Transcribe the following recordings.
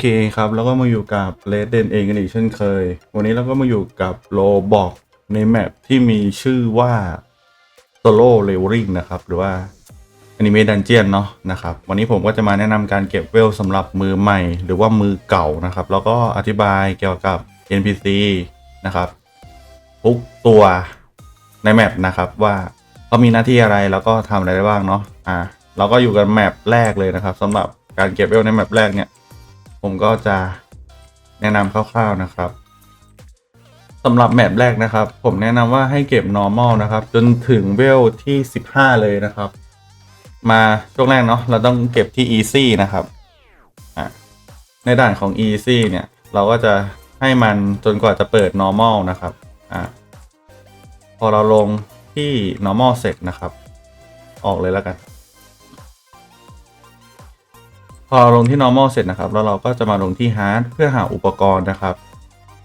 เคครับแล้วก็มาอยู่กับ Red Dead เองกันอีกเช่นเคย วันนี้เราก็มาอยู่กับโลบอกในแมปที่มีชื่อว่า Solo Leveling นะครับ หรือว่า Anime Dungeon เนาะนะครับ วันนี้ผมก็จะมาแนะนำการเก็บเวลสำหรับมือใหม่ หรือว่ามือเก่านะครับ แล้วก็อธิบายเกี่ยวกับ NPC นะครับทุกตัวในแมปนะครับว่าเขามีหน้าที่อะไรแล้วก็ทำอะไรได้บ้างเนาะอ่าเราก็อยู่กันแมปแรกเลยนะครับสำหรับการเก็บเวลในแมปแรกเนี่ย ผมก็จะแนะนำคร่าวๆนะครับสำหรับแมปแรกนะครับ ผมแนะนำว่าให้เก็บ normal นะครับ จนถึงเวลที่ 15 เลยนะครับ มาช่วงแรกเนาะเราต้องเก็บที่ easy นะครับในด่านของ easy เนี่ย เราก็จะให้มันจนกว่าจะเปิด normal นะครับอะพอเราลงที่ normal เสร็จนะครับ ออกเลยแล้วกัน พอลงที่ normal เสร็จนะครับ แล้วเราก็จะมาลงที่ hard เพื่อหาอุปกรณ์นะครับ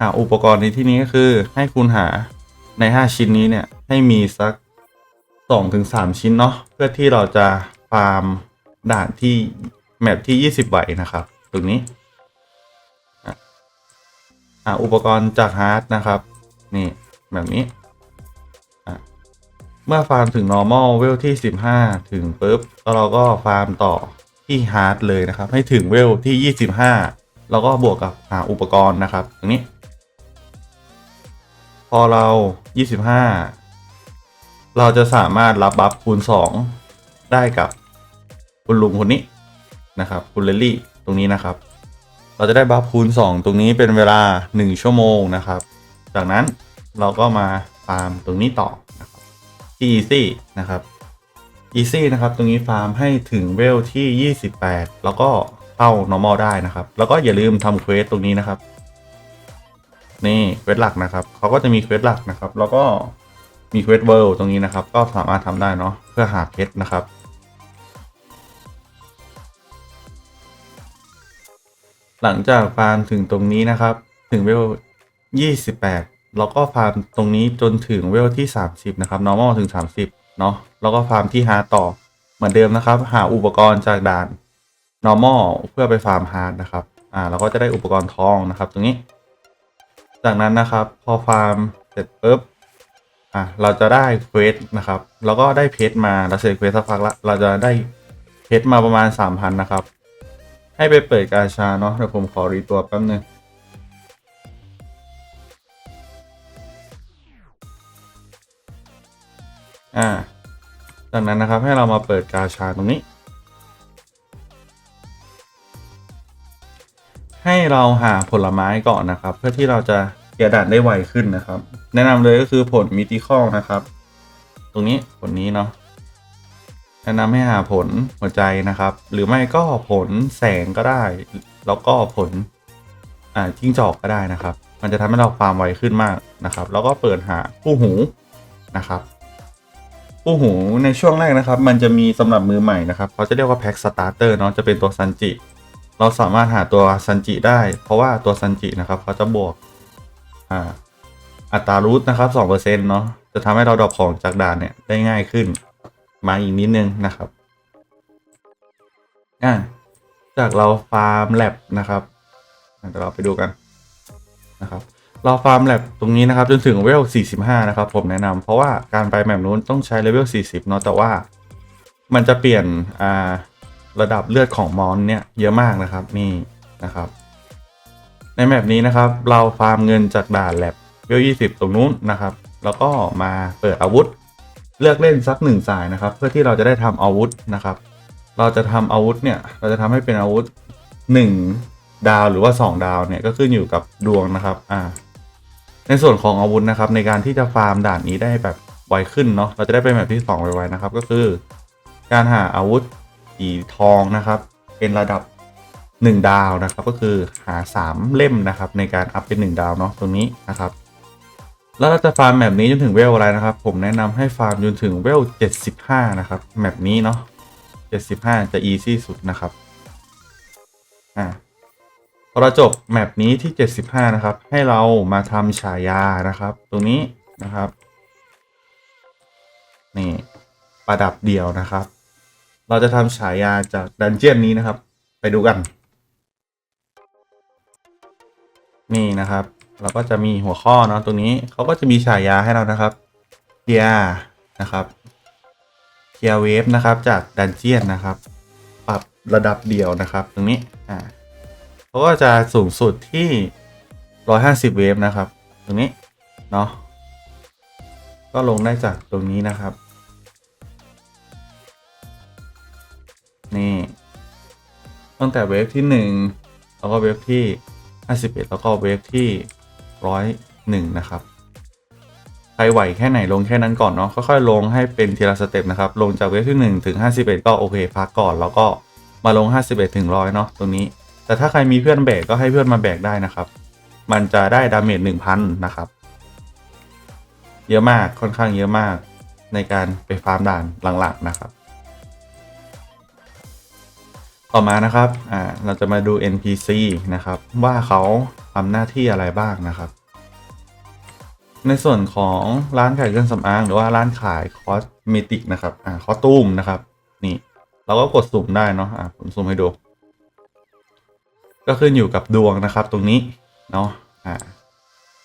หาอุปกรณ์ในที่นี้ก็คือให้คุณหาใน 5 ชิ้นนี้เนี่ยให้มีสัก 2-3 ชิ้นเนาะเพื่อที่เราจะฟาร์มด่านที่แมปที่ 20ไหวนะครับ ตรงนี้อะหาอุปกรณ์จาก hard นะครับ นี่แบบนี้อะเมื่อฟาร์มถึง normal เวลที่ 15 ถึงปุ๊บแล้วเราก็ฟาร์มต่อ ที่ hard เลยนะครับ ให้ถึงเวลที่ 25 แล้วก็บวกกับหาอุปกรณ์นะครับตรงนี้ พอเรา 25 เราจะสามารถรับบัฟคูณ 2 ได้กับคุณลุงคนนี้นะครับ คุณเลลลี่ตรงนี้นะครับ เราจะได้บัฟคูณ 2 ตรงนี้เป็นเวลา 1 ชั่วโมงนะครับ จากนั้นเราก็มาฟาร์มตรงนี้ต่อนะครับที่ easy นะครับ easy นะครับ ตรงนี้ฟาร์มให้ถึงเวลที่ 28 แล้วก็เข้า normal ได้นะครับ แล้วก็อย่าลืมทำเควสตรงนี้นะครับ นี่เควสหลักนะครับ เขาก็จะมีเควสหลักนะครับ แล้วก็มีเควสเวิลด์ตรงนี้นะครับ ก็สามารถทำได้เนาะเพื่อหาเพชรนะครับหลังจากฟาร์มถึงตรงนี้นะครับ ถึงเวล 28 แล้วก็ฟาร์มตรงนี้จนถึงเวลที่ 30 นะครับ normal ถึง 30 เนาะแล้วก็ฟาร์มที่ hard ต่อเหมือนเดิมนะครับ หาอุปกรณ์จากด่าน normal เพื่อไปฟาร์ม hard นะครับอ่าเราก็จะได้อุปกรณ์ทองนะครับ ตรงนี้ จากนั้นนะครับพอฟาร์มเสร็จปุ๊บอะเราจะได้เควสนะครับ แล้วก็ได้เพชรมาเราเสร็จเควสสักพักละเราจะได้เพชรมาประมาณ 3,000 นะครับ ให้ไปเปิดกาชาเนาะเดี๋ยวผมขอรีตัวแป๊บนึง อ่า จากนั้นนะครับให้เรามาเปิดกาชาตรงนี้ ให้เราหาผลไม้ก่อนนะครับ เพื่อที่เราจะเกียดานได้ไวขึ้นนะครับ แนะนำเลยก็คือผลมิติคอลนะครับ ตรงนี้ผลนี้เนาะแนะนำให้หาผลหัวใจนะครับ หรือไม่ก็ผลแสงก็ได้ แล้วก็ผลอ่าจิ้งจอกก็ได้นะครับ มันจะทำให้เราฟาร์มไวขึ้นมากนะครับ แล้วก็เปิดหาคู่หูนะครับ คู่หูในช่วงแรกนะครับ มันจะมีสำหรับมือใหม่นะครับเขาจะเรียกว่าแพ็กสตาร์เตอร์เนาะจะเป็นตัวซันจิ เราสามารถหาตัวซันจิได้ เพราะว่าตัวซันจินะครับเขาจะบวกอ่าอัตรารูทนะครับสองเปอร์เซ็นต์เนาะจะทำให้เราดรอปของจากด่านเนี่ยได้ง่ายขึ้น มาอีกนิดนึงนะครับอ่าจากเราฟาร์มแลบนะครับอะเดี๋ยวเราไปดูกันนะครับ เราฟาร์มแลบตรงนี้นะครับ จนถึงเวล 45 นะครับ ผมแนะนำเพราะว่าการไปแบบนู้นต้องใช้เลเวล 40 เนาะแต่ว่ามันจะเปลี่ยนอ่าระดับเลือดของมอนเนี่ยเยอะมากนะครับนี่นะครับ ในแมปนี้นะครับ เราฟาร์มเงินจากด่านแลบเวล 20 ตรงนู้นนะครับ แล้วก็มาเปิดอาวุธ เลือกเล่นสักหนึ่งสายนะครับ เพื่อที่เราจะได้ทำอาวุธนะครับ เราจะทำอาวุธเนี่ยเราจะทำให้เป็นอาวุธ 1 ดาวหรือว่า 2 ดาวเนี่ยก็ขึ้นอยู่กับดวงนะครับอ่า ในส่วนของอาวุธนะครับในการที่จะฟาร์มด่านนี้ได้แบบไวขึ้นเนาะเราจะได้เป็นแบบที่2ไวๆนะครับ ก็คือ การหาอาวุธสีทองนะครับ เป็นระดับ 1 ดาวนะครับ ก็คือหา 3 เล่มนะครับ ในการอัพเป็น 1 ดาวเนาะตรงนี้นะครับ แล้วเราจะฟาร์มแบบนี้จนถึงเวลอะไรนะครับ ผมแนะนำให้ฟาร์มจนถึงเวล75 นะครับแบบนี้เนาะ75 จะ easy สุดนะครับ เราจบแมปนี้ที่ 75 นะครับ ให้เรามาทำฉายานะครับ ตรงนี้นะครับ นี่ประดับเดียวนะครับ เราจะทำฉายาจากดันเจียนนี้นะครับ ไปดูกัน นี่นะครับ เราก็จะมีหัวข้อเนาะตรงนี้เขาก็จะมีฉายาให้เรานะครับเทียนะครับเทียเวฟนะครับจากดันเจียนนะครับ ปรับระดับเดียวนะครับ ตรงนี้อ่า เขาก็จะสูงสุดที่ 150 เวฟนะครับ ตรงนี้ เนาะก็ลงได้จากตรงนี้นะครับ นี่ตั้งแต่เวฟที่ 1 แล้วก็เวฟที่ 51 แล้วก็เวฟที่ 101 นะครับใครไหวแค่ไหนลงแค่นั้นก่อนเนาะค่อยๆลงให้เป็นทีละสเต็ปนะครับ ลงจากเวฟที่ 1 ถึง 51 ก็โอเคพักก่อน แล้วก็มาลง 51 ถึง 100 เนาะตรงนี้ แต่ถ้าใครมีเพื่อนแบกก็ให้เพื่อนมาแบกได้นะครับ มันจะได้ดาเมจ1,000นะครับ เยอะมากค่อนข้างเยอะมากในการไปฟาร์มด่านหลังๆนะครับ ต่อมานะครับ อ่า เราจะมาดู NPC นะครับ ว่าเขาทำหน้าที่อะไรบ้างนะครับ ในส่วนของร้านขายเครื่องสำอางหรือว่าร้านขายคอสเมติกนะครับ อ่า คอสตูมนะครับ นี่ เราก็กดสุ่มได้เนาะ อ่าผมสุ่มให้ดู ก็ขึ้นอยู่กับดวงนะครับตรงนี้เนาะอ่า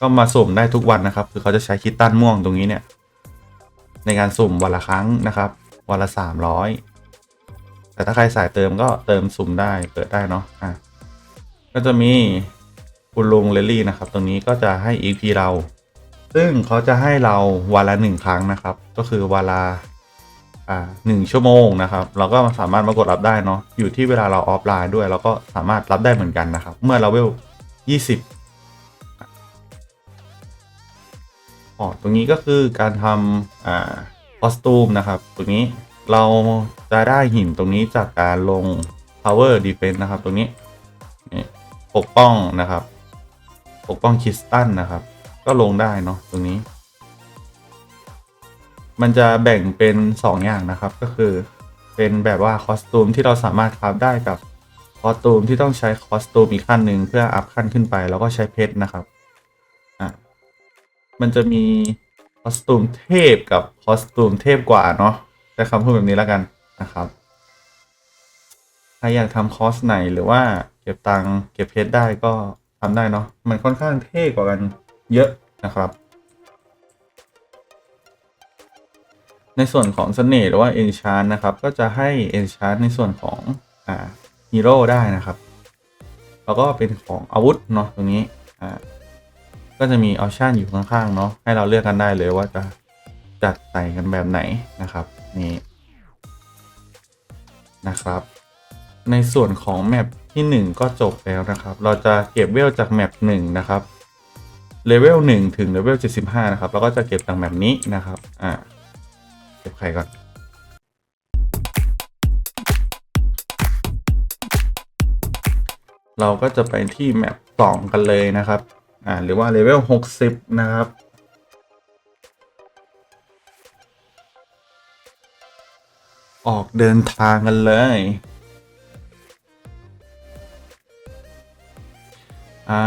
ก็มาสุ่มได้ทุกวันนะครับ คือเขาจะใช้คิตตันม่วงตรงนี้เนี่ย ในการสุ่มวันละครั้งนะครับ วันละสามร้อยแต่ถ้าใครสายเติมก็เติมสุ่มได้เปิดได้เนาะอะก็จะมีคุณลุงเลลี่นะครับ ตรงนี้ก็จะให้ EP เรา ซึ่งเขาจะให้เราวันละหนึ่งครั้งนะครับ ก็คือวันละ อ่าหนึ่งชั่วโมงนะครับ เราก็สามารถมากดรับได้เนาะอยู่ที่เวลาเราออฟไลน์ด้วย เราก็สามารถรับได้เหมือนกันนะครับ เมื่อเราเวลยี่สิบอ๋อตรงนี้ก็คือการทำอ่าคอสตูมนะครับ ตรงนี้เราจะได้หินตรงนี้จากการลง power defense นะครับ ตรงนี้ปกป้องนะครับ ปกป้องคริสตันนะครับ ก็ลงได้เนาะตรงนี้ มันจะแบ่งเป็น 2 อย่างนะครับ ก็คือเป็นแบบว่าคอสตูมที่เราสามารถคราฟได้กับคอสตูมที่ต้องใช้คอสตูมอีกขั้นหนึ่งเพื่ออัพขั้นขึ้นไป แล้วก็ใช้เพชรนะครับอะมันจะมีคอสตูมเทพกับคอสตูมเทพกว่าเนาะใช้คำพูดแบบนี้แล้วกันนะครับใครอยากทำคอสไหนหรือว่าเก็บตังเก็บเพชรได้ก็ทำได้เนาะมันค่อนข้างเท่กว่ากันเยอะนะครับ ในส่วนของเสน่ห์หรือว่า enchant นะครับ ก็จะให้ enchant ในส่วนของอ่าฮีโร่ได้นะครับ แล้วก็เป็นของอาวุธเนาะตรงนี้อ่าก็จะมีออปชันอยู่ข้างๆเนาะให้เราเลือกกันได้เลยว่าจะจัดใส่กันแบบไหนนะครับนี่นะครับ ในส่วนของแมปที่ 1 ก็จบแล้วนะครับ เราจะเก็บเวลจากแมป1นะครับเลเวล1ถึงเลเวล75 นะครับเราก็จะเก็บจากแมปนี้นะครับอ่า บไข่ก่อนเราก็จะไปที่แมป2กันเลยนะครับ อ่า หรือว่าเลเวล60 นะครับ ออกเดินทางกันเลย อ่า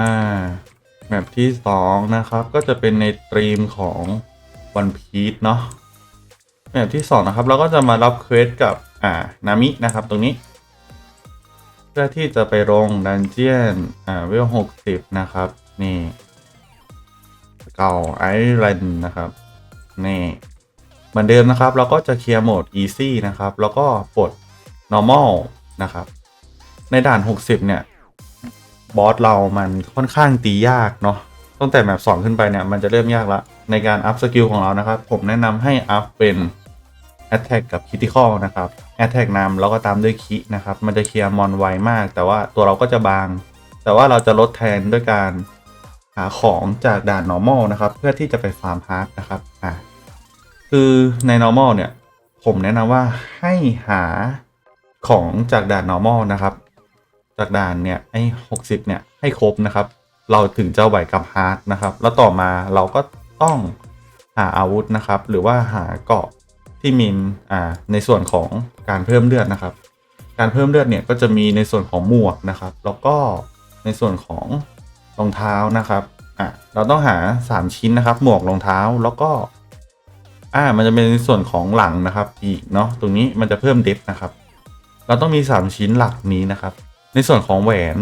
แมปที่ 2 นะครับ ก็จะเป็นในตรีมของ One Piece เนาะ แมปที่2นะครับเราก็จะมารับเควสกับอ่านามินะครับตรงนี้ เพื่อที่จะไปลงดันเจียนอ่าเวล60นะครับ นี่เก่าไอแลนด์นะครับ นี่เหมือนเดิมนะครับ เราก็จะเคลียร์โหมด easy นะครับ แล้วก็ปลด normal นะครับ ในด่าน 60 เนี่ย บอสเรามันค่อนข้างตียากเนาะตั้งแต่แมป2ขึ้นไปเนี่ย มันจะเริ่มยากละในการอัพสกิลของเรานะครับ ผมแนะนำให้อัพเป็น attack กับ critical นะครับ attack นำแล้วก็ตามด้วยคินะครับ มันจะเคลียร์มอนไวมาก แต่ว่าตัวเราก็จะบาง แต่ว่าเราจะลดแทนด้วยการหาของจากด่าน normal นะครับ เพื่อที่จะไปฟาร์มฮาร์ดนะครับอ่าคือใน normal เนี่ย ผมแนะนำว่าให้หาของจากด่าน normal นะครับ จากด่านเนี่ยไอ้60เนี่ยให้ครบนะครับ เราถึงจะไหวกับฮาร์ดนะครับ แล้วต่อมาเราก็ต้องหาอาวุธนะครับ หรือว่าหาเกาะ ที่มีอ่าในส่วนของการเพิ่มเลือดนะครับ การเพิ่มเลือดเนี่ยก็จะมีในส่วนของหมวกนะครับ แล้วก็ในส่วนของรองเท้านะครับอะเราต้องหา 3 ชิ้นนะครับ หมวกรองเท้าแล้วก็อ่ามันจะเป็นในส่วนของหลังนะครับ อีกเนาะตรงนี้มันจะเพิ่มเดฟนะครับ เราต้องมี 3 ชิ้นหลักนี้นะครับ ในส่วนของแหวน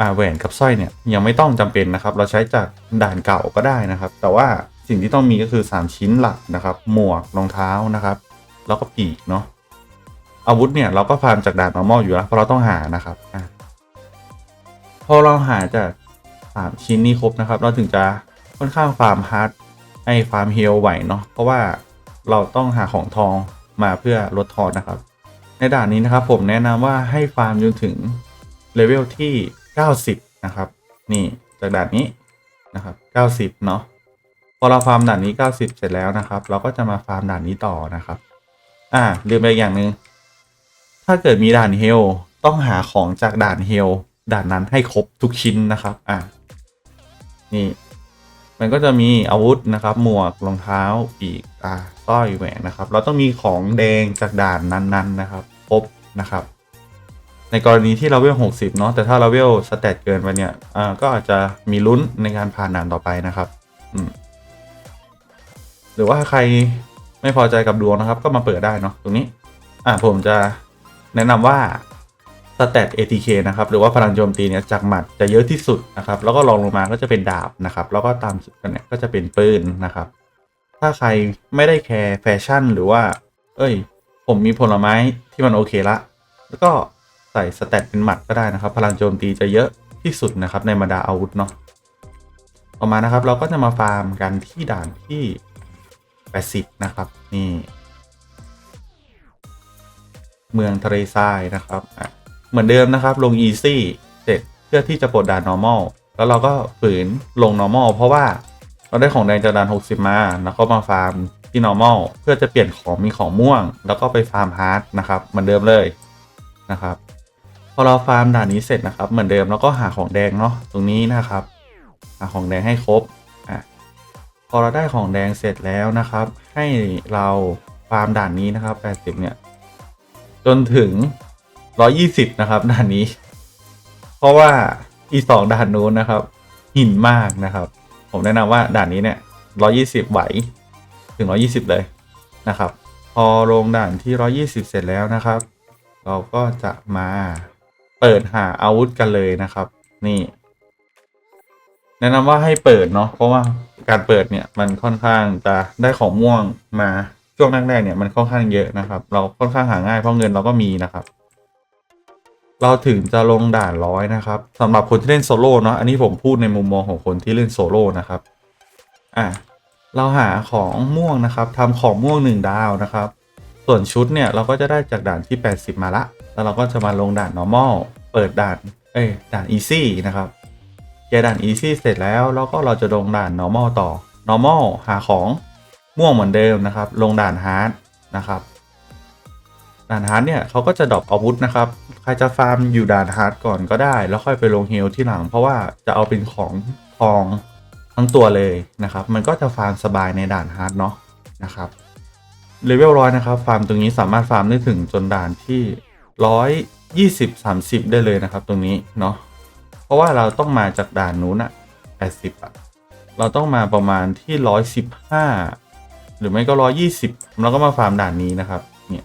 อ่าแหวนกับสร้อยเนี่ยยังไม่ต้องจำเป็นนะครับ เราใช้จากด่านเก่าก็ได้นะครับ แต่ว่า สิ่งที่ต้องมีก็คือ 3 ชิ้นหลักนะครับ หมวกรองเท้านะครับ แล้วก็ปีกเนาะอาวุธเนี่ยเราก็ฟาร์มจากดาน normal อยู่แล้วเพราะเราต้องหานะครับอพอเราหาจากสามชิ้นนี้ครบนะครับ เราถึงจะค่อนข้างฟาร์มฮาร์ดไอ้ฟาร์มเฮลไหวเนาะเพราะว่าเราต้องหาของทองมาเพื่อลดทอนนะครับ ในด่านนี้นะครับผมแนะนำว่าให้ฟาร์มจนถึงเลเวลที่ 90 นะครับ นี่จากด่านนี้นะครับ 90 เนาะ พอเราฟาร์มด่านนี้ 90 เสร็จแล้วนะครับ เราก็จะมาฟาร์มด่านนี้ต่อนะครับ อ่าลืมไปอีกอย่างหนึ่งถ้าเกิดมีด่านเฮลต้องหาของจากด่านเฮลด่านนั้นให้ครบทุกชิ้นนะครับ อ่านี่ มันก็จะมีอาวุธนะครับ หมวกรองเท้าปีกอ่าสร้อยแหวนนะครับ เราต้องมีของแดงจากด่านนั้นๆนะครับครบนะครับ ในกรณีที่เราเวล60 เนาะแต่ถ้าเราเวลสแตทเกินไปเนี่ยอ่าก็อาจจะมีลุ้นในการผ่านด่านต่อไปนะครับ อืม รือว่าใครไม่พอใจกับดวงนะครับ ก็มาเปิดได้เนาะตรงนี้ อ่าผมจะแนะนำว่าสแตท ATK นะครับ หรือว่าพลังโจมตีเนี่ยจากหมัดจะเยอะที่สุดนะครับ แล้วก็รองลงมาก็จะเป็นดาบนะครับ แล้วก็ตามสุดกันเนี่ยก็จะเป็นปืนนะครับ ถ้าใครไม่ได้แคร์แฟชั่นหรือว่า เอ้ย ผมมีผลไม้ที่มันโอเคละ แล้วก็ใส่สแตทเป็นหมัดก็ได้นะครับ พลังโจมตีจะเยอะที่สุดนะครับในบรรดาอาวุธเนาะ ต่อมานะครับเราก็จะมาฟาร์มกันที่ด่านที่ 80 นะครับ นี่ เมืองทะเลทรายนะครับเหมือนเดิมนะครับ ลง easy เสร็จเพื่อที่จะปลดด่าน normal แล้วเราก็ฝืนลง normal เพราะว่าเราได้ของแดงจากด่าน 60 มา แล้วก็มาฟาร์มที่ normal เพื่อจะเปลี่ยนของมีของม่วง แล้วก็ไปฟาร์ม hard นะครับเหมือนเดิมเลยนะครับพอเราฟาร์มด่านนี้เสร็จนะครับ เหมือนเดิมแล้วก็หาของแดงเนาะตรงนี้นะครับ หาของแดงให้ครบ พอเราได้ของแดงเสร็จแล้วนะครับ ให้เราฟาร์มด่านนี้นะครับ 80 เนี่ย จนถึง 120 นะครับด่านนี้ เพราะว่าอีสองด่านนู้นนะครับ หินมากนะครับ ผมแนะนำว่าด่านนี้เนี่ย 120 ไหว ถึง 120 เลยนะครับ พอลงด่านที่ 120 เสร็จแล้วนะครับ เราก็จะมาเปิดหาอาวุธกันเลยนะครับ นี่ แนะนำว่าให้เปิดเนาะเพราะว่า การเปิดเนี่ยมันค่อนข้างจะได้ของม่วงมาช่วงแรกๆเนี่ยมันค่อนข้างเยอะนะครับ เราค่อนข้างหาง่ายเพราะเงินเราก็มีนะครับ เราถึงจะลงด่านร้อยนะครับสำหรับคนที่เล่นโซโล่เนาะอันนี้ผมพูดในมุมมองของคนที่เล่นโซโล่นะครับอะเราหาของม่วงนะครับทำของม่วงหนึ่งดาวนะครับ ส่วนชุดเนี่ยเราก็จะได้จากด่านที่ 80 มาละ แล้วเราก็จะมาลงด่าน normal เปิดด่านเอ้ยด่าน easy นะครับ เคลียร์ด่าน easy เสร็จแล้วแล้วก็เราจะลงด่าน normal ต่อ normal หาของม่วงเหมือนเดิมนะครับ ลงด่าน hard นะครับด่าน hard เนี่ยเขาก็จะดรอปอาวุธนะครับ ใครจะฟาร์มอยู่ด่าน hard ก่อนก็ได้ แล้วค่อยไปลงเฮลที่หลัง เพราะว่าจะเอาเป็นของทองทั้งตัวเลยนะครับ มันก็จะฟาร์มสบายในด่าน hard เนาะนะครับเลเวลร้อยนะครับ ฟาร์มตรงนี้สามารถฟาร์มได้ถึงจนด่านที่ร้อยยี่สิบสามสิบได้เลยนะครับ ตรงนี้เนาะ ราะว่าเราต้องมาจากด่านนู้นอะ80อะเราต้องมาประมาณที่115หรือไม่ก็120แล้วก็มาฟาร์มด่านนี้นะครับ เนี่ย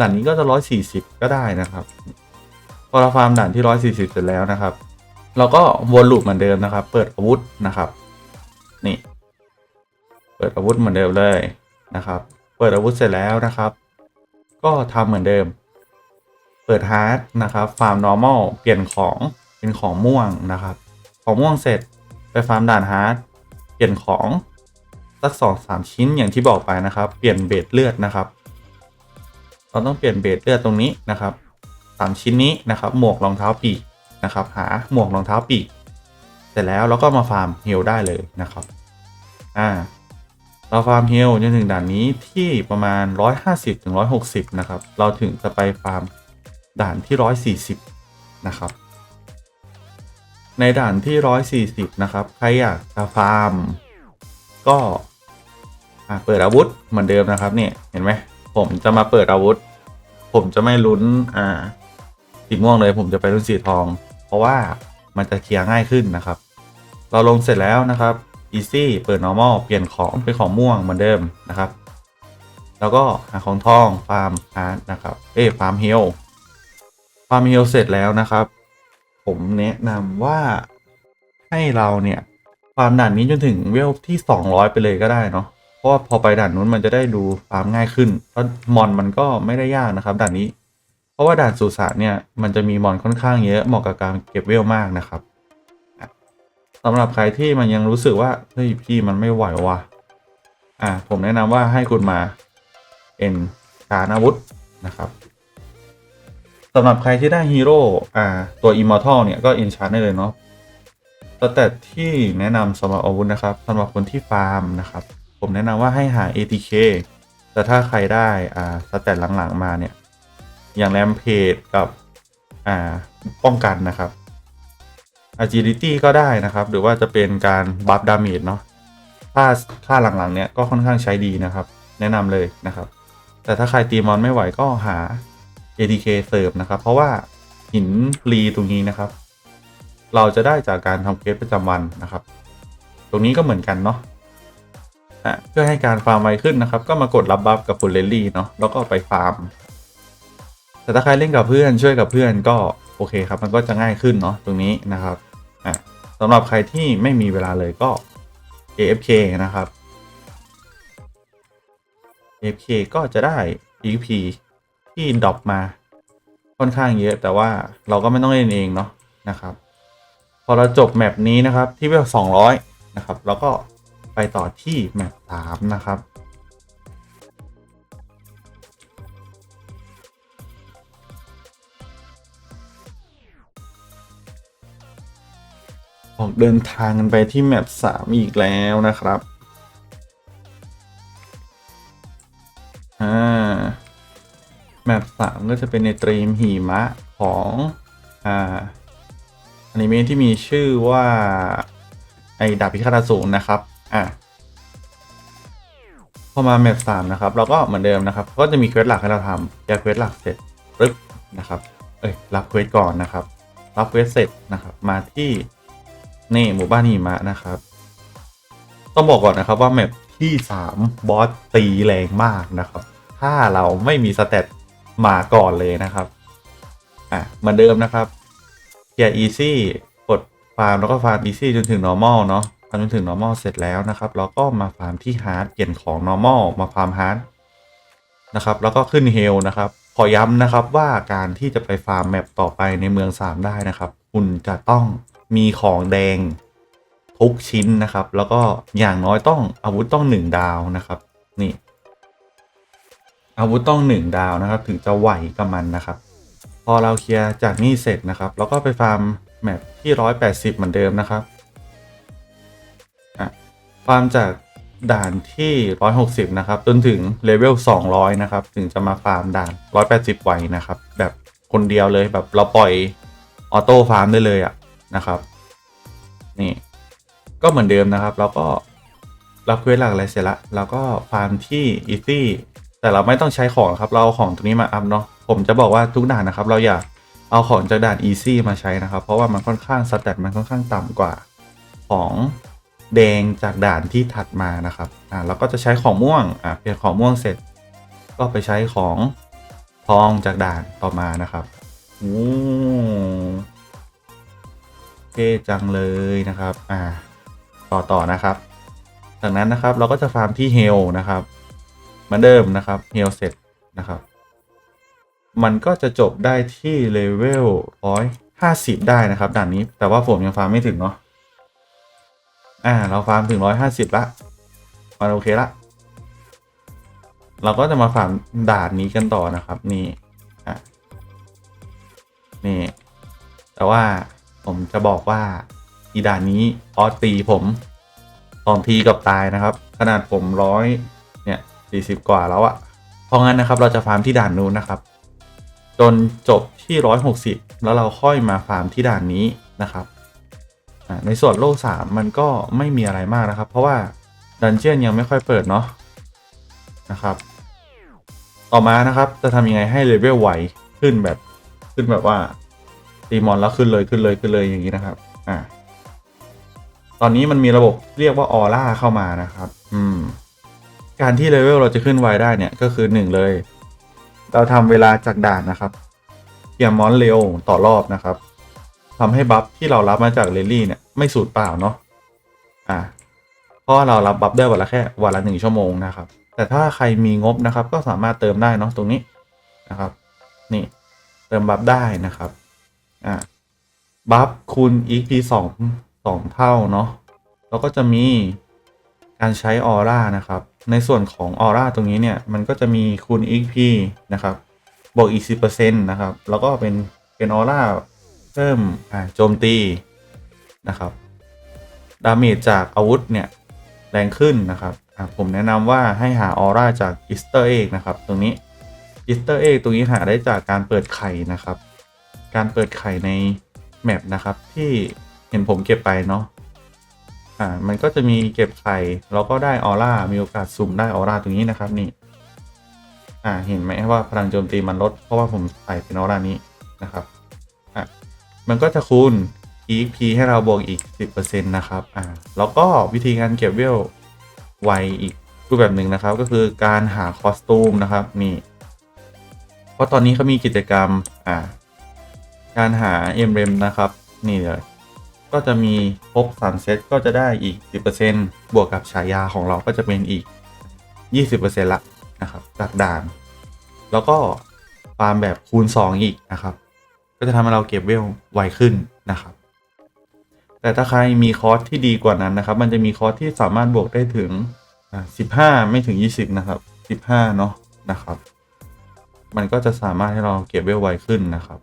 ด่านนี้ก็จะ140ก็ได้นะครับ พอเราฟาร์มด่านที่140เสร็จแล้วนะครับ เราก็วนลูปเหมือนเดิมนะครับ เปิดอาวุธนะครับ นี่ เปิดอาวุธเหมือนเดิมเลยนะครับ เปิดอาวุธเสร็จแล้วนะครับ ก็ทำเหมือนเดิม เปิดฮาร์ดนะครับ ฟาร์ม normal เปลี่ยนของ เป็นของม่วงนะครับ ของม่วงเสร็จไปฟาร์มด่านฮาร์ดเปลี่ยนของสักสองสามชิ้นอย่างที่บอกไปนะครับ เปลี่ยนเบสเลือดนะครับ เราต้องเปลี่ยนเบสเลือดตรงนี้นะครับสามชิ้นนี้นะครับ หมวกรองเท้าปีกนะครับ หาหมวกรองเท้าปีกเสร็จแล้วเราก็มาฟาร์มเฮลได้เลยนะครับ อ่า เราฟาร์มเฮลจนถึงด่านนี้ที่ประมาณ 150ถึง160 นะครับ เราถึงจะไปฟาร์มด่านที่ 140 นะครับ ในด่านที่ 140 นะครับ ใครอยากจะฟาร์ม ก็เปิดอาวุธเหมือนเดิมนะครับเนี่ยเห็นไหมผมจะมาเปิดอาวุธ ผมจะไม่ลุ้นอ่าสีม่วงเลย ผมจะไปลุ้นสีทอง เพราะว่ามันจะเคลียร์ง่ายขึ้นนะครับ เราลงเสร็จแล้วนะครับ easy เปิด normal เปลี่ยนของเป็นของม่วงเหมือนเดิมนะครับ แล้วก็หาของทองฟาร์มฮาร์ดนะครับ เอ้ฟาร์มเฮลฟาร์มเฮลเสร็จแล้วนะครับ ผมแนะนำว่าให้เราเนี่ยฟาร์มด่านนี้จนถึงเวลที่ 200 ไปเลยก็ได้เนาะเพราะว่าพอไปด่านนู้นมันจะได้ดูฟาร์มง่ายขึ้นเพราะมอนมันก็ไม่ได้ยากนะครับ ด่านนี้ เพราะว่าด่านสุสานเนี่ยมันจะมีมอนค่อนข้างเยอะเหมาะกับการเก็บเวลมากนะครับสำหรับใครที่มันยังรู้สึกว่าเฮ้ยพี่มันไม่ไหวว่ะอะผมแนะนำว่าให้คุณมาเอ็นการอาวุธนะครับ สำหรับใครที่ได้ฮีโร่อ่าตัวอิมมอร์ทัลเนี่ยก็อ็นชาร์ได้เลยเนาะสเตตที่แนะนำสำหรับอาวุธนะครับสำหรับคนที่ฟาร์มนะครับ ผมแนะนำว่าให้หา ATK แต่ถ้าใครได้อ่าสเตตหลังๆมาเนี่ย อย่างแรมเพจกับอ่าป้องกันนะครับ agility ก็ได้นะครับ หรือว่าจะเป็นการบัฟดาเมจเนาะค่าค่าหลังๆเนี่ยก็ค่อนข้างใช้ดีนะครับ แนะนำเลยนะครับ แต่ถ้าใครตีมอนไม่ไหวก็หา ATK เสิร์ฟนะครับ เพราะว่าหินฟรีตรงนี้นะครับ เราจะได้จากการทำเควสประจำวันนะครับ ตรงนี้ก็เหมือนกันเนาะเพื่อให้การฟาร์มไวขึ้นนะครับ ก็มากดรับบัฟกับฟุลเลลี่เนาะแล้วก็ไปฟาร์ม แต่ถ้าใครเล่นกับเพื่อนช่วยกับเพื่อนก็โอเคครับ มันก็จะง่ายขึ้นเนาะตรงนี้นะครับสำหรับใครที่ไม่มีเวลาเลยก็ AFK นะครับ AFK ก็จะได้ PVP ที่ดรอปมาค่อนข้างเยอะ แต่ว่าเราก็ไม่ต้องเล่นเองเนาะนะครับ พอเราจบแมปนี้นะครับที่เวล200นะครับแล้วก็ไปต่อที่แมป3นะครับออกเดินทางกันไปที่แมปสามอีกแล้วนะครับ อ่า แมปสามก็จะเป็นในตรีมหิมะของอ่าอนิเมะที่มีชื่อว่า ไอดาบพิฆาตอสูรนะครับ อะพอมาแมปสามนะครับ เราก็เหมือนเดิมนะครับ ก็จะมีเควสหลักให้เราทำแกเควสหลักเสร็จปึ๊บนะครับ เอ้ยรับเควสก่อนนะครับ รับเควสเสร็จนะครับ มาที่นี่หมู่บ้านหิมะนะครับ ต้องบอกก่อนนะครับว่าแมปที่ 3 บอสตีแรงมากนะครับ ถ้าเราไม่มีสเตต มาก่อนเลยนะครับอะเหมือนเดิมนะครับเกียร์อีซี่กดฟาร์มแล้วก็ฟาร์มอีซี่จนถึง normal เนาะฟาร์มจนถึง normal เสร็จแล้วนะครับ เราก็มาฟาร์มที่ hard เปลี่ยนของ normal มาฟาร์ม hard นะครับแล้วก็ขึ้นเฮลนะครับ ขอย้ำนะครับว่าการที่จะไปฟาร์มแมปต่อไปในเมือง 3 ได้นะครับ คุณจะต้องมีของแดงทุกชิ้นนะครับ แล้วก็อย่างน้อยต้องอาวุธต้อง 1 ดาวนะครับ นี่ อาวุธต้อง 1 ดาวนะครับ ถึงจะไหวกับมันนะครับ พอเราเคลียร์จากนี่เสร็จนะครับแล้วก็ไปฟาร์มแมปที่ 180 เหมือนเดิมนะครับฟาร์มจากด่านที่ 160 นะครับ จนถึงเลเวล 200 นะครับ ถึงจะมาฟาร์มด่าน 180ไหวนะครับ แบบคนเดียวเลยแบบเราปล่อยออโต้ฟาร์มได้เลยอะนะครับ นี่ ก็เหมือนเดิมนะครับแล้วก็รับเควสหลักอะไรเสร็จละแล้วก็ฟาร์มที่อีซี่ แต่เราไม่ต้องใช้ของครับ เราเอาของตรงนี้มาอัพเนาะผมจะบอกว่าทุกด่านนะครับ เราอย่าเอาของจากด่านอีซี่มาใช้นะครับ เพราะว่ามันค่อนข้างสแตทมันค่อนข้างต่ำกว่าของแดงจากด่านที่ถัดมานะครับอ่าเราก็จะใช้ของม่วงอ่าเปลี่ยนของม่วงเสร็จ ก็ไปใช้ของทองจากด่านต่อมานะครับโอ้เท่จังเลยนะครับ อ่า ต่อต่อนะครับ จากนั้นนะครับเราก็จะฟาร์มที่เฮลนะครับ เหมือนเดิมนะครับเฮลเสร็จนะครับ มันก็จะจบได้ที่เลเวลร้อยห้าสิบได้นะครับด่านนี้แต่ว่าผมยังฟาร์มไม่ถึงเนาะอ่า เราฟาร์มถึงร้อยห้าสิบละมันโอเคละเราก็จะมาฟาร์มด่านนี้กันต่อนะครับนี่อะนี่ แต่ว่าผมจะบอกว่าอีด่านนี้ออสตีผมสองทีกับตายนะครับ ขนาดผมร้อย เนี่ยสี่สิบกว่าแล้วอะเพราะงั้นนะครับเราจะฟาร์มที่ด่านนู้นนะครับ จนจบที่ร้อยหกสิบแล้วเราค่อยมาฟาร์มที่ด่านนี้นะครับในส่วนโลกสามมันก็ไม่มีอะไรมากนะครับ เพราะว่าดันเจียนยังไม่ค่อยเปิดเนาะนะครับ ต่อมานะครับจะทำยังไงให้เลเวลไวขึ้นแบบขึ้นแบบว่าตีมอนแล้วขึ้นเลยขึ้นเลยขึ้นเลยอย่างนี้นะครับ อ่า ตอนนี้มันมีระบบเรียกว่าออร่าเข้ามานะครับ อืม การที่เลเวลเราจะขึ้นไวได้เนี่ยก็คือหนึ่งเลย เราทำเวลาจากด่านนะครับเกี่ยร์มอนเร็วต่อรอบนะครับทำให้บัฟที่เรารับมาจากเรลลี่เนี่ยไม่สูญเปล่าเนาะอ่าเพราะเรารับบัฟได้วันละแค่วันละหนึ่งชั่วโมงนะครับ แต่ถ้าใครมีงบนะครับ ก็สามารถเติมได้เนาะตรงนี้นะครับ นี่เติมบัฟได้นะครับอ่าบัฟคูณ EP สองสองเท่าเนาะแล้วก็จะมี การใช้ออร่านะครับ ในส่วนของออร่าตรงนี้เนี่ย มันก็จะมีคูณ EP นะครับ บวกอีกสินะครับ แล้วก็เป็น เป็นออร่าเพิ่มโจมตีนะครับ ดาเมจจากอาวุธเนี่ย แรงขึ้นนะครับ ผมแนะนำว่าให้หาออร่าจากอิสเตอร์เอกนะครับ ตรงนี้อิสเตอร์เอกตรงนี้หาได้จากการเปิดไข่นะครับ การเปิดไข่ในแมปนะครับ ที่เห็นผมเก็บไปเนาะ อ่ามันก็จะมีเก็บไข่แล้วก็ได้ออร่ามีโอกาสสุ่มได้ออร่าตรงนี้นะครับนี่อ่าเห็นไหมว่าพลังโจมตีมันลดเพราะว่าผมใส่เป็นออร่านี้นะครับอะมันก็จะคูณ EP ให้เราบวกอีก 10%นะครับอ่าแล้วก็วิธีการเก็บเวลไวอีกรูปแบบหนึ่งนะครับ ก็คือการหาคอสตูมนะครับนี่เพราะตอนนี้เขามีกิจกรรมอ่าการหา m r e m นะครับ นี่เลย ก็จะมีครบ3เซตก็จะได้อีก 10%บวกกับฉายาของเราก็จะเป็นอีก 20%ละนะครับจากด่าน แล้วก็ฟาร์มแบบคูณ 2 อีกนะครับ ก็จะทำให้เราเก็บเวลไวขึ้นนะครับ แต่ถ้าใครมีคอร์สที่ดีกว่านั้นนะครับ มันจะมีคอร์สที่สามารถบวกได้ถึง 15 ไม่ถึง 20 นะครับ 15 เนาะนะครับ มันก็จะสามารถให้เราเก็บเวลไวขึ้นนะครับ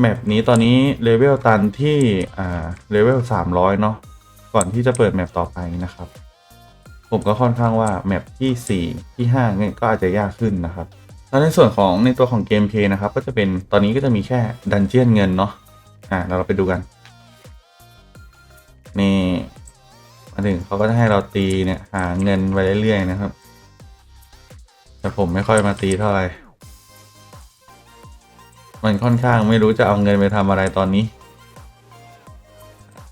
แมปนี้ตอนนี้เลเวลตันที่อ่าเลเวล300เนาะก่อนที่จะเปิดแมปต่อไปนะครับ ผมก็ค่อนข้างว่าแมปที่ 4 ที่5เนี่ยก็อาจจะยากขึ้นนะครับแล้วในส่วนของในตัวของเกมเพย์นะครับ ก็จะเป็นตอนนี้ก็จะมีแค่ดันเจียนเงินเนาะอ่าเราไปดูกัน นี่มาถึงเขาก็จะให้เราตีเนี่ยหาเงินไปเรื่อยๆนะครับ แต่ผมไม่ค่อยมาตีเท่าไหร่ มันค่อนข้างไม่รู้จะเอาเงินไปทำอะไรตอนนี้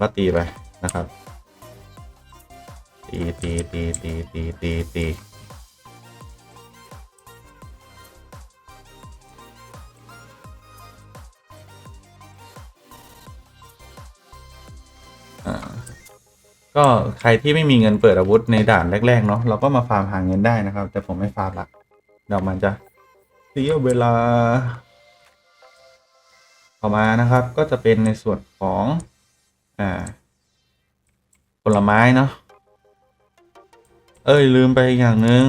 ก็ตีไปนะครับ ตีตีตีตีตีตีตีก็ใครที่ไม่มีเงินเปิดอาวุธในด่านแรก ๆ เนาะเราก็มาฟาร์มหาเงินได้นะครับ แต่ผมไม่ฟาร์มละเดี๋ยวมันจะเสียเวลา ต่อมานะครับก็จะเป็นในส่วนของอ่าผลไม้เนาะเอ้ยลืมไปอีกอย่างหนึ่ง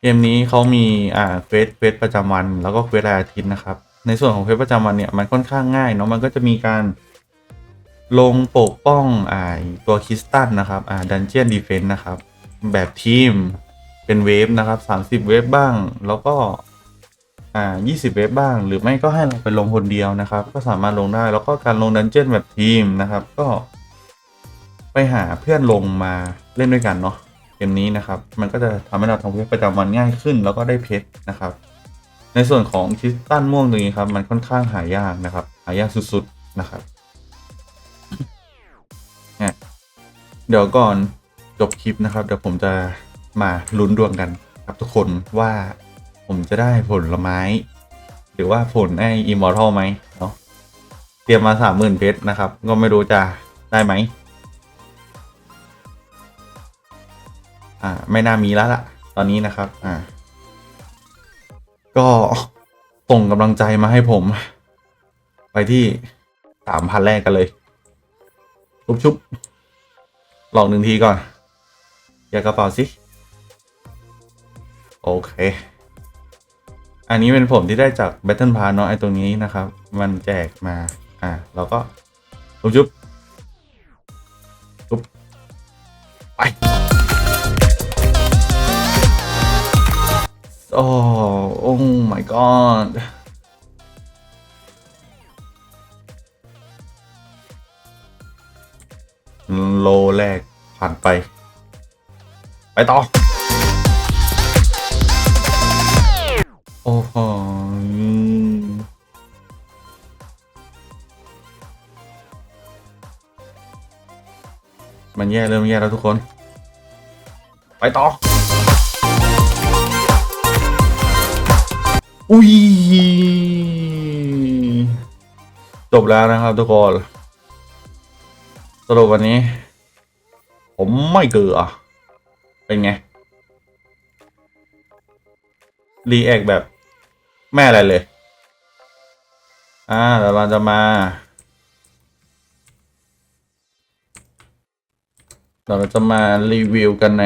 เกมนี้เขามีอ่าเควสเควสประจำวัน แล้วก็เควสรายอาทิตย์นะครับ ในส่วนของเควสประจำวันเนี่ยมันค่อนข้างง่ายเนาะมันก็จะมีการลงปกป้องอ่าตัวคริสตันนะครับอ่าดันเจียนดีเฟนต์นะครับ แบบทีมเป็นเวฟนะครับ 30 เวฟบ้าง แล้วก็ อ่า 20 เวฟบ้าง หรือไม่ก็ให้เราไปลงคนเดียวนะครับ ก็สามารถลงได้ แล้วก็การลงดันเจี้ยนแบบทีมนะครับ ก็ ไปหาเพื่อนลงมาเล่นด้วยกันเนาะ เกมนี้นะครับ มันก็จะทำให้เราทำเควสประจำวันง่ายขึ้น แล้วก็ได้เพชรนะครับ ในส่วนของคริสตันม่วงตรงนี้ครับ มันค่อนข้างหายากนะครับ หายากสุดๆนะครับเนี่ยเดี๋ยวก่อนจบคลิปนะครับ เดี๋ยวผมจะมาลุ้นดวงกันครับทุกคนว่า ผมจะได้ผลไม้ หรือว่าผลไออิมมอร์ทัลไหมเนาะเตรียมมาสามหมื่นเพชรนะครับ ก็ไม่รู้จะได้ไหมอ่าไม่น่ามีแล้วล่ะ ตอนนี้นะครับอ่าก็ส่งกำลังใจมาให้ผม ไปที่สามพันแรกกันเลย ชุบชุบลองหนึ่งทีก่อน อย่ากระเป๋าสิ โอเค อันนี้เป็นผมที่ได้จาก Battle Pass เนาะไอตรงนี้นะครับ มันแจกมา อ่าเราก็ชุบชุบชุบไปโอ้โอ้ my god โลแรกผ่านไป ไปต่อ โอ้โหมันแย่เริ่มแย่แล้วทุกคน ไปต่อ อุ้ย จบแล้วนะครับทุกคน สรุปวันนี้ ผมไม่เกลือ เป็นไง รีแอคแบบ แม่อะไรเลย อ่าเดี๋ยวเราจะมาเดี๋ยวเราจะมารีวิวกันใน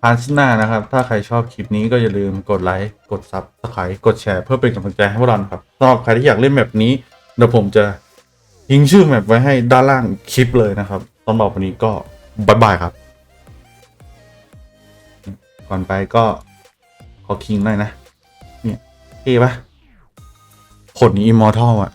พาร์ทหน้านะครับ ถ้าใครชอบคลิปนี้ก็อย่าลืมกดไลค์ กดซับสไครต์กดแชร์เพื่อเป็นกำลังใจให้พวกเราครับสำหรับใครที่อยากเล่นแบบนี้เดี๋ยวผมจะทิ้งชื่อแมปไว้ให้ด้านล่างคลิปเลยนะครับสำหรับวันนี้ก็บายบายครับ ก่อนไปก็ขอคิงหน่อยนะ เท่ปะผลนี้อิมมอร์ทัลอะ